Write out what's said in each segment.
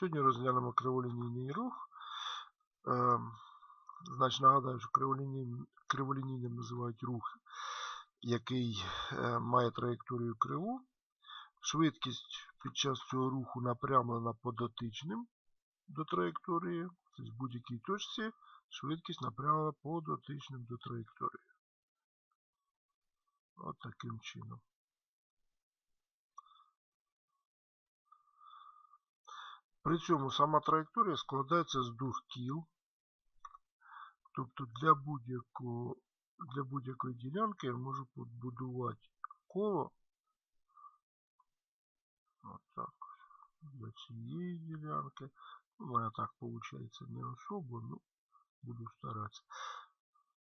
Сьогодні розглянемо криволінійний рух. Е, Значить, нагадаю, що криволінійним, криволінійним називають рух, який е, має траєкторію криву. Швидкість під час цього руху напрямлена по дотичним до траєкторії. Тобто в будь-якій точці швидкість напрямлена по дотичним до траєкторії. От таким чином. При цьому сама траєкторія складається з двох кіл. Тобто для будь-якого для будь-якої ділянки я можу побудувати коло. Отак. Для цієї ділянки. Ну, у мене так виходить не особо, ну буду старатися.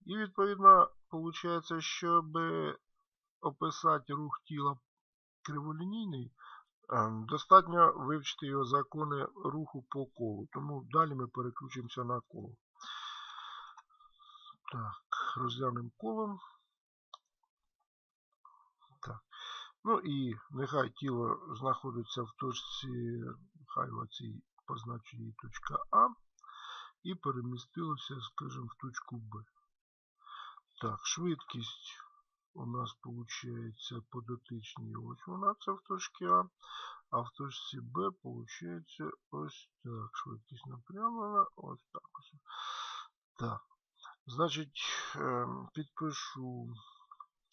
І відповідно виходить, щоб описати рух тіла криволінійний, достатньо вивчити його закони руху по колу. Тому далі ми переключимося на коло. Так, розглянемо колом. Так. Ну і нехай тіло знаходиться в точці, хай в цій позначу її точка А. І перемістилося, скажімо, в точку Б. Так, швидкість у нас виходить по дотичній ось вона це в точці А. А в точці Б виходить ось так. Швидкість напрямлена, ось так ось. Так. Значить, ем, підпишу,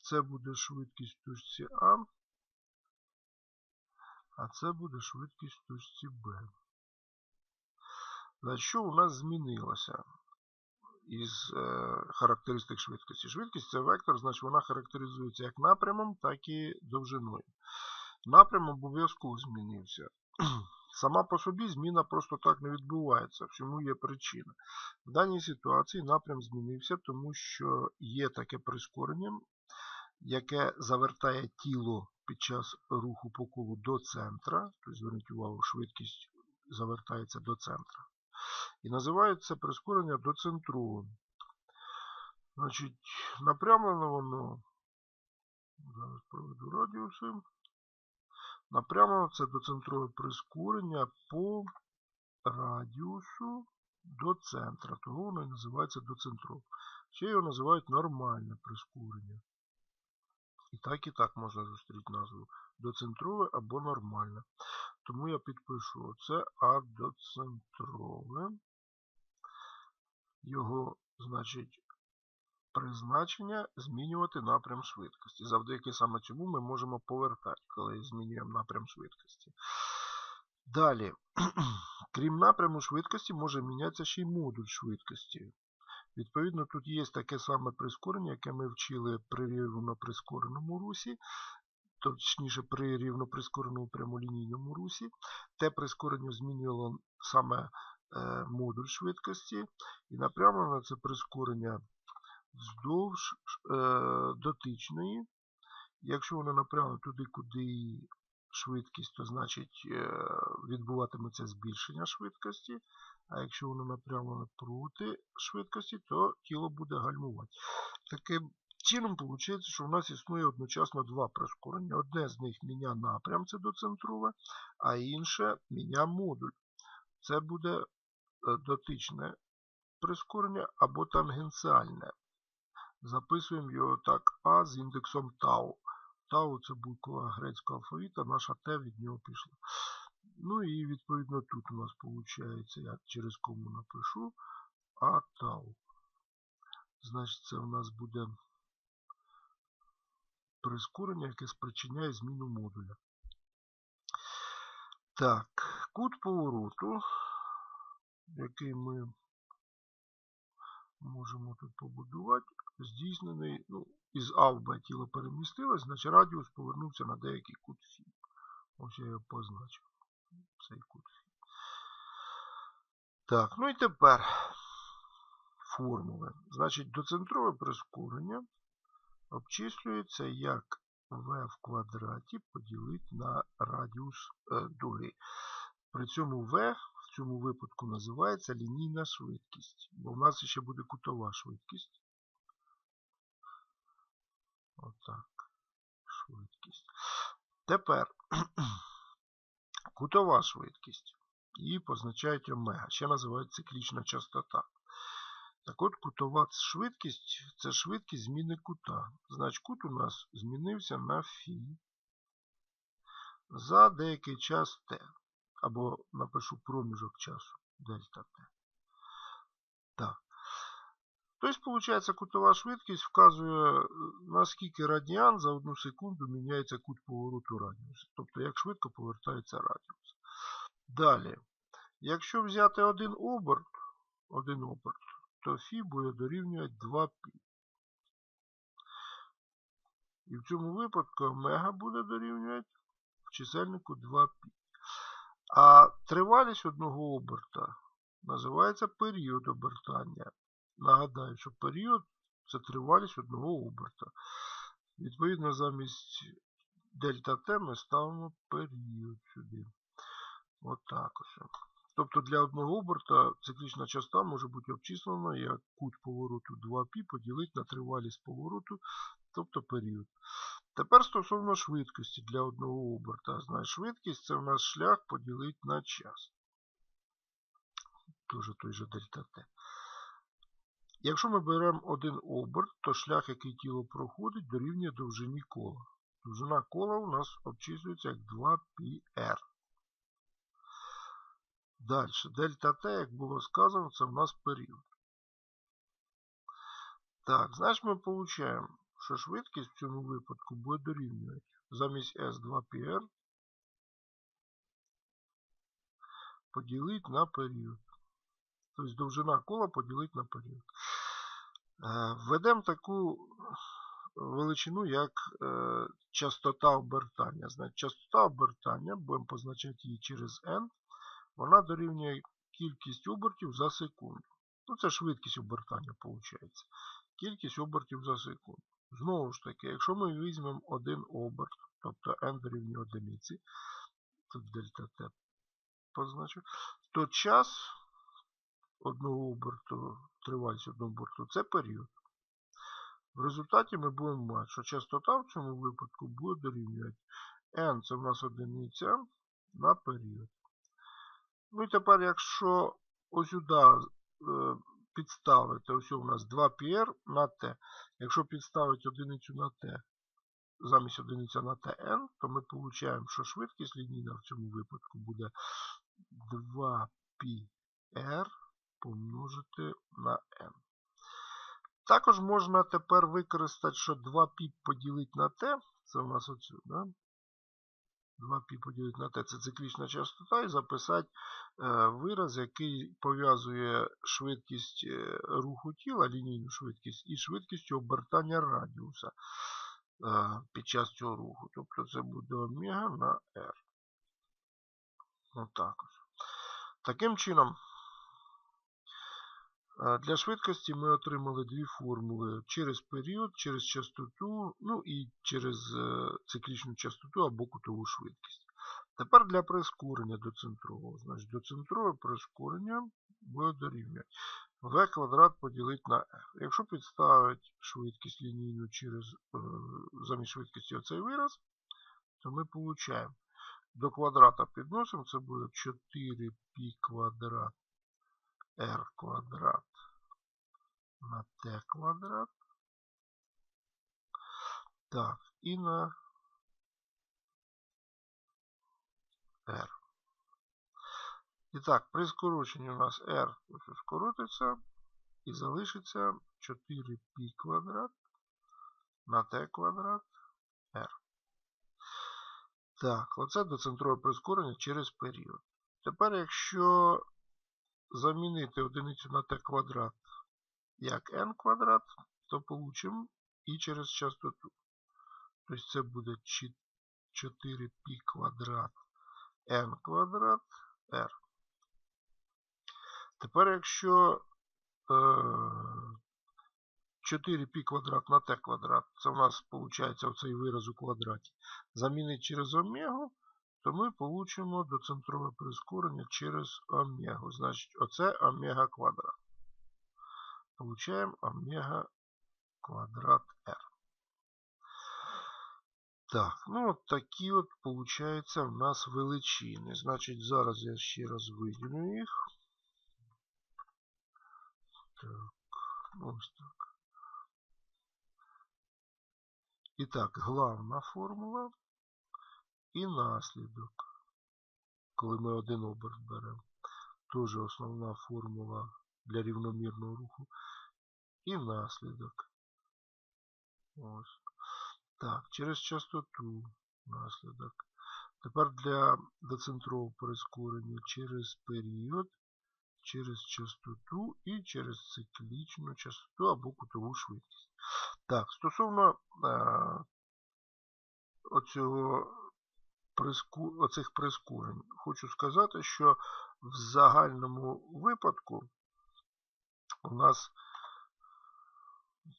це буде швидкість в точці А, а це буде швидкість в точці Б. Значить, що у нас змінилося із е, характеристик швидкості? Швидкість це вектор, значить вона характеризується як напрямом, так і довжиною. Напрям обов'язково змінився. Сама по собі зміна просто так не відбувається. В чому є причина? В даній ситуації напрям змінився, тому що є таке прискорення, яке завертає тіло під час руху по колу до центра. Тобто, зверніть увагу, швидкість завертається до центра. І називається прискорення доцентровим. Значить, напрямлено воно. Зараз проведу радіуси. Напрямлено це доцентрове прискорення по радіусу до центра. Того воно і називається доцентрове. Ще його називають нормальне прискорення. І так, і так можна зустріти назву доцентрове або нормальне. Тому я підпишу оце А. Його, значить, призначення змінювати напрям швидкості. Завдяки саме цьому ми можемо повертати, коли змінюємо напрям швидкості. Далі, крім напряму швидкості, може мінятися ще й модуль швидкості. Відповідно, тут є таке саме прискорення, яке ми вчили при рівноприскореному русі, точніше при рівноприскореному прямолінійному русі. Те прискорення змінювало саме е, модуль швидкості. І напрямлено це прискорення вздовж е, дотичної. Якщо вона направлена туди, куди швидкість, то значить е, відбуватиметься збільшення швидкості. А якщо воно напрямлено проти швидкості, то тіло буде гальмувати. Таким чином, виходить, що в нас існує одночасно два прискорення. Одне з них міня напрям, це доцентрове, а інше міня модуль. Це буде е, дотичне прискорення або тангенціальне. Записуємо його так А з індексом Тау. Тау це буква грецького алфавіта, наша Т від нього пішла. Ну і відповідно тут у нас виходить, я через кому напишу А Тау. Значить, це у нас буде прискорення, яке спричиняє зміну модуля. Так, кут повороту, який ми можемо тут побудувати, здійснений, ну, із А в Б тіло перемістилось, значить радіус повернувся на деякий кут Фі. Ось я його позначив. Цей кут Фі. Так, ну і тепер формули. Значить, доцентрове прискорення обчислюється як v в квадраті поділити на радіус е, дуги. При цьому v в цьому випадку називається лінійна швидкість, бо в нас ще буде кутова швидкість. Отак. Швидкість. Тепер кутова швидкість. і позначають омега. Ще називають циклічна частота. Так от кутова швидкість це швидкість зміни кута. Значить, кут у нас змінився на фі за деякий час t. Або напишу проміжок часу дельта t. Так. Тобто, виходить, кутова швидкість вказує, наскільки радіан за одну секунду міняється кут повороту радіуса. Тобто, як швидко повертається радіус. Далі, якщо взяти один оберт, один оберт, то Фі буде дорівнювати 2π. І в цьому випадку омега буде дорівнювати в чисельнику 2π. А тривалість одного оберта називається період обертання. Нагадаю, що період це тривалість одного оберта. Відповідно, замість дельта Т ми ставимо період сюди. Отак ось. Тобто для одного оберта циклічна частота може бути обчислена як кут повороту 2π поділити на тривалість повороту, тобто період. Тепер стосовно швидкості для одного оберта. Значить, швидкість це у нас шлях поділити на час. Тоже той же дельта Т. Якщо ми беремо один оберт, то шлях, який тіло проходить, дорівнює довжині кола. Довжина кола у нас обчислюється як 2πr. Далі, дельта Т, як було сказано, це в нас період. Так, значить ми отримуємо, що швидкість в цьому випадку буде дорівнювати замість S2PR поділити на період. Тобто довжина кола поділити на період. Е, введемо таку величину, як е, частота обертання. Значить, частота обертання, будемо позначати її через n, вона дорівнює кількість обертів за секунду. Ну, це швидкість обертання, виходить. Кількість обертів за секунду. Знову ж таки, якщо ми візьмемо один оберт, тобто n дорівнює одиниці, тут дельта t позначу, то час одного оберту, тривалість одного оберту це період. В результаті ми будемо мати, що частота в цьому випадку буде дорівнювати n це в нас одиниця на період. Ну і тепер, якщо ось сюди е, підставити, ось у нас 2PR на t. Якщо підставити одиницю на t, замість одиниця на ТН, то ми получаємо, що швидкість лінійна в цьому випадку буде 2PR помножити на N. Також можна тепер використати, що 2π поділити на t. Це у нас оцю, да? 2π поділити на t це циклічна частота, і записати е, вираз, який пов'язує швидкість е, руху тіла, лінійну швидкість, і швидкість обертання радіуса е, під час цього руху. Тобто це буде омега на r. Отак. Таким чином. Для швидкості ми отримали дві формули через період, через частоту, ну і через е, циклічну частоту або кутову швидкість. Тепер для прискорення до центрового. Значить, до центрового прискорення буде дорівнювати v квадрат поділити на f. Якщо підставити швидкість лінійну через е, замість швидкості оцей вираз, то ми отримаємо до квадрата підносимо, це буде 4π квадрат r квадрат на t квадрат. Так, і на r. І при скороченні у нас r скоротиться і залишиться 4π квадрат на t квадрат r. Так, оце доцентрове прискорення через період. Тепер, якщо замінити одиницю на t квадрат як n квадрат, то получимо і через частоту. Тобто це буде 4π квадрат n квадрат r. Тепер, якщо 4π е, квадрат на t квадрат, це у нас виходить оцей вираз у квадраті, замінити через омегу, то ми получимо доцентрове прискорення через омегу. Значить, оце омега квадрат. Получаем омега квадрат r. Так, ну от такі от, виходить, в нас величини. Значить, зараз я ще раз виділю їх. Так, так. І так, главна формула і наслідок. Коли ми один оберт беремо. Теж основна формула для рівномірного руху. І наслідок. Ось. Так, через частоту наслідок. Тепер для доцентрового прискорення через період, через частоту і через циклічну частоту або кутову швидкість. Так, стосовно е, оцього приску, оцих прискорень, хочу сказати, що в загальному випадку у нас,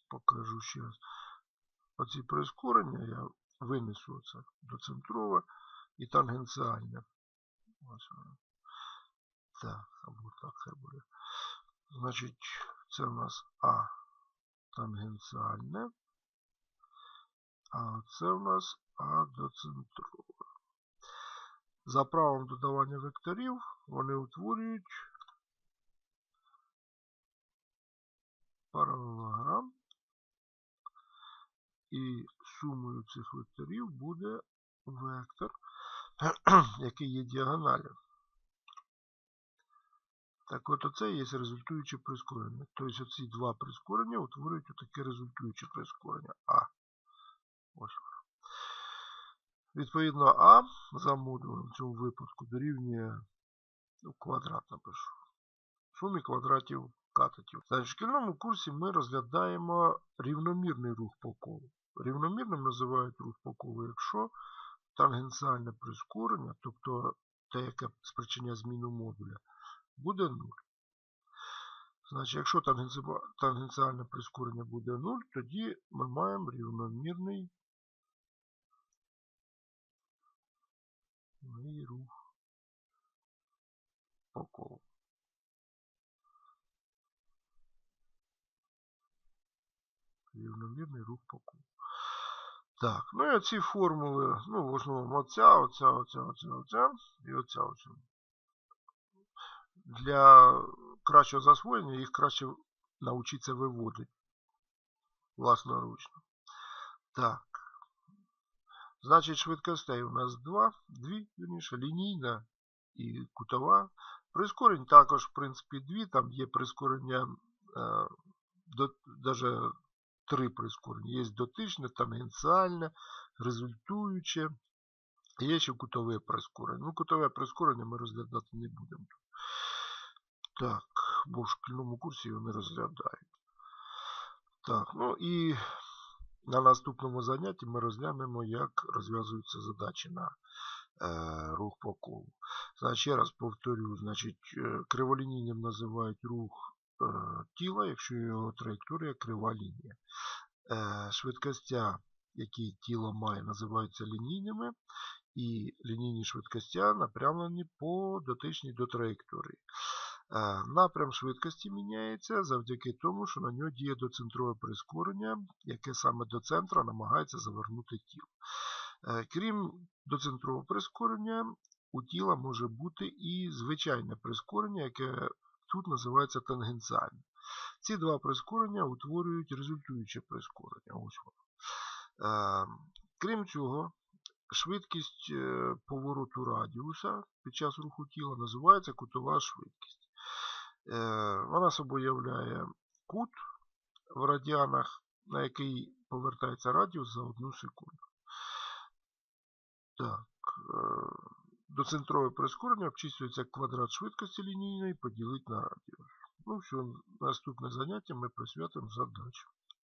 покажу ще раз, оці прискорення я винесу це доцентрове і тангенціальне. Ось воно. Так, або так хай буде. Значить, це у нас А тангенціальне, а це у нас А доцентрове. За правом додавання векторів вони утворюють паралелограм. І сумою цих векторів буде вектор, який є діагоналів. Так от оце є результуюче прискорення. Тобто оці два прискорення утворюють таке результуюче прискорення А. Ось. Відповідно, А за модулем в цьому випадку дорівнює ну, квадрат напишу. Сумі квадратів катетів. Значить, шкільному курсі ми розглядаємо рівномірний рух по колу. Рівномірним називають рух по колу, якщо тангенціальне прискорення, тобто те, яке спричиняє зміну модуля, буде 0. Значить, якщо тангенціальне прискорення буде 0, тоді ми маємо рівномірний рух по колу. Рівномірний рух по колу. Так, ну і оці формули, ну, в основному оця, оця, оця, оця, оця і оця, оця. Для кращого засвоєння їх краще навчитися виводити власноручно. Так. Значить, швидкостей у нас два, дві, вірніше, лінійна і кутова. Прискорень також, в принципі, дві. Там є прискорення, е, три прискорення. Є дотичне, тангенціальне, результуюче. Є ще кутове прискорення. Ну, кутове прискорення ми розглядати не будемо. Так, бо в шкільному курсі його не розглядають. Так, ну і на наступному занятті ми розглянемо, як розв'язуються задачі на е, рух по колу. Значить, ще раз повторю, значить, е, криволінійним називають рух тіла, якщо його траєкторія крива лінія. Е, швидкостя, які тіло має, називаються лінійними. І лінійні швидкостя напрямлені по дотичній до траєкторії. Е, напрям швидкості міняється завдяки тому, що на нього діє доцентрове прискорення, яке саме до центра намагається завернути тіло. Е, крім доцентрового прискорення, у тіла може бути і звичайне прискорення, яке тут називається тангенціальне. Ці два прискорення утворюють результуюче прискорення. Ось воно. Е, крім цього, швидкість повороту радіуса під час руху тіла називається кутова швидкість. Е, вона собою являє кут в радіанах, на який повертається радіус за одну секунду. Так, е, Доцентрове прискорення обчислюється квадрат швидкості лінійної поділити на радіус. Ну, все, наступне заняття ми присвятимо задачу.